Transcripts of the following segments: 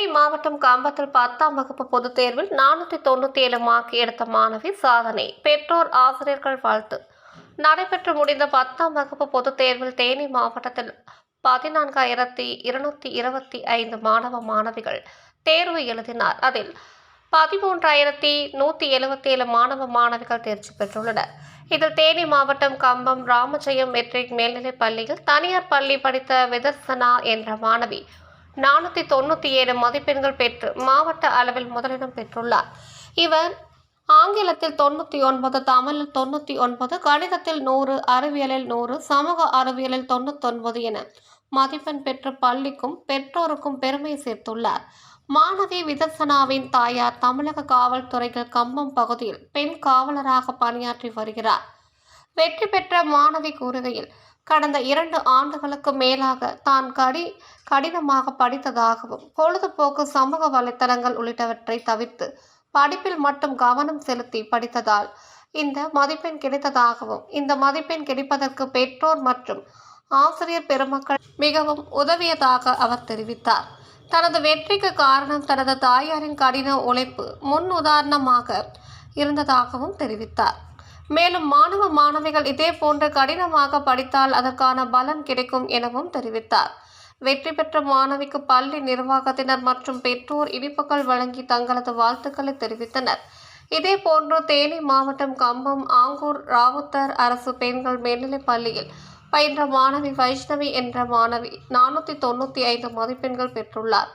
தேனி மாவட்டம் கம்பத்தில் பத்தாம் வகுப்பு பொதுத் தேர்வில் நானூற்றி தொண்ணூற்றி ஏழு மார்க் எடுத்த மாணவி சாதனை. பெற்றோர் ஆசிரியர்கள் வாழ்த்து. நடைபெற்று முடிந்த பத்தாம் வகுப்பு பொதுத் தேர்வில் தேனி மாவட்டத்தில் பதினான்காயிரத்தி இருநூத்தி இருபத்தி ஐந்து மாணவ மாணவிகள் தேர்வு எழுதினார். அதில் பதிமூன்றாயிரத்தி நூற்றி எழுபத்தி ஏழு மாணவ மாணவிகள் தேர்ச்சி பெற்றுள்ளனர். இதில் தேனி மாவட்டம் கம்பம் ராமஜெயம் மெட்ரிக் மேல்நிலைப் பள்ளியில் தனியார் பள்ளி படித்த விதர்சனா என்ற மாணவி நானூற்றி தொண்ணூற்றி ஏழு மதிப்பெண்கள் பெற்று மாவட்ட அளவில் முதலிடம் பெற்றுள்ளார். இவர் ஆங்கிலத்தில் தொண்ணூற்றி ஒன்பது தமிழில் தொண்ணூற்றி ஒன்பது கணிதத்தில் நூறு அறிவியலில் நூறு சமூக அறிவியலில் தொண்ணூத்தொன்பது என மதிப்பெண் பெற்று பள்ளிக்கும் பெற்றோருக்கும் பெருமை சேர்த்துள்ளார். மாணவி விதர்சனாவின் தாயார் தமிழக காவல்துறையில் கம்பம் பகுதியில் பெண் காவலராக பணியாற்றி வருகிறார். வெற்றி பெற்ற மாணவி கூறுகையில் கடந்த இரண்டு ஆண்டுகளுக்கு மேலாக தான் கடி கடினமாக படித்ததாகவும் பொழுதுபோக்கு சமூக வலைத்தளங்கள் உள்ளிட்டவற்றை தவிர்த்து படிப்பில் மட்டும் கவனம் செலுத்தி படித்ததால் இந்த மதிப்பெண் கிடைத்ததாகவும் இந்த மதிப்பெண் கிடைப்பதற்கு பெற்றோர் மற்றும் ஆசிரியர் பெருமக்கள் மிகவும் உதவியதாக அவர் தெரிவித்தார். தனது வெற்றிக்கு காரணம் தனது தாயாரின் கடின உழைப்பு முன் உதாரணமாக இருந்ததாகவும் தெரிவித்தார். மேலும் மாணவ மாணவிகள் இதே போன்று கடினமாக படித்தால் அதற்கான பலன் கிடைக்கும் எனவும் தெரிவித்தார். வெற்றி பெற்ற மாணவிக்கு பள்ளி நிர்வாகத்தினர் மற்றும் பெற்றோர் இனிப்புகள் வழங்கி தங்களது வாழ்த்துக்களை தெரிவித்தனர். இதே போன்று தேனி மாவட்டம் கம்பம் ஆங்கூர் ராவுத்தர் அரசு பெண்கள் மேல்நிலைப் பள்ளியில் பயின்ற மாணவி வைஷ்ணவி என்ற மாணவி நானூற்றி தொண்ணூற்றி ஐந்து மதிப்பெண்கள் பெற்றுள்ளார்.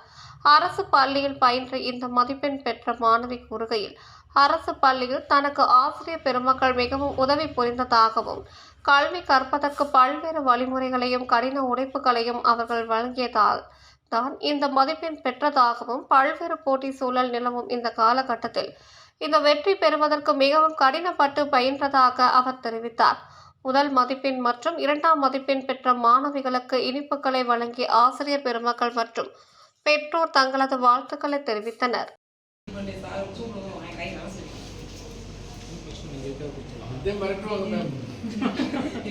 அரசு பள்ளியில் பயின்ற இந்த மதிப்பெண் பெற்ற மாணவி கூறுகையில் அரசு பள்ளியில் தனக்கு ஆசிரியர் பெருமக்கள் மிகவும் உதவி புரிந்ததாகவும் கல்வி கற்பதற்கு பல்வேறு வழிமுறைகளையும் கடின உழைப்புகளையும் அவர்கள் வழங்கியதால் தான் இந்த மதிப்பெண் பெற்றதாகவும் பல்வேறு போட்டி சூழல் நிலவும் இந்த காலகட்டத்தில் இந்த வெற்றி பெறுவதற்கு மிகவும் கடினப்பட்டு பயின்றதாக அவர் தெரிவித்தார். முதல் மதிப்பெண் மற்றும் இரண்டாம் மதிப்பெண் பெற்ற மாணவிகளுக்கு இனிப்புகளை வழங்கிய ஆசிரியர் பெருமக்கள் மற்றும் பெற்றோர் தங்களது வாழ்த்துக்களை தெரிவித்தனர். இதே மிரட்டுவாங்க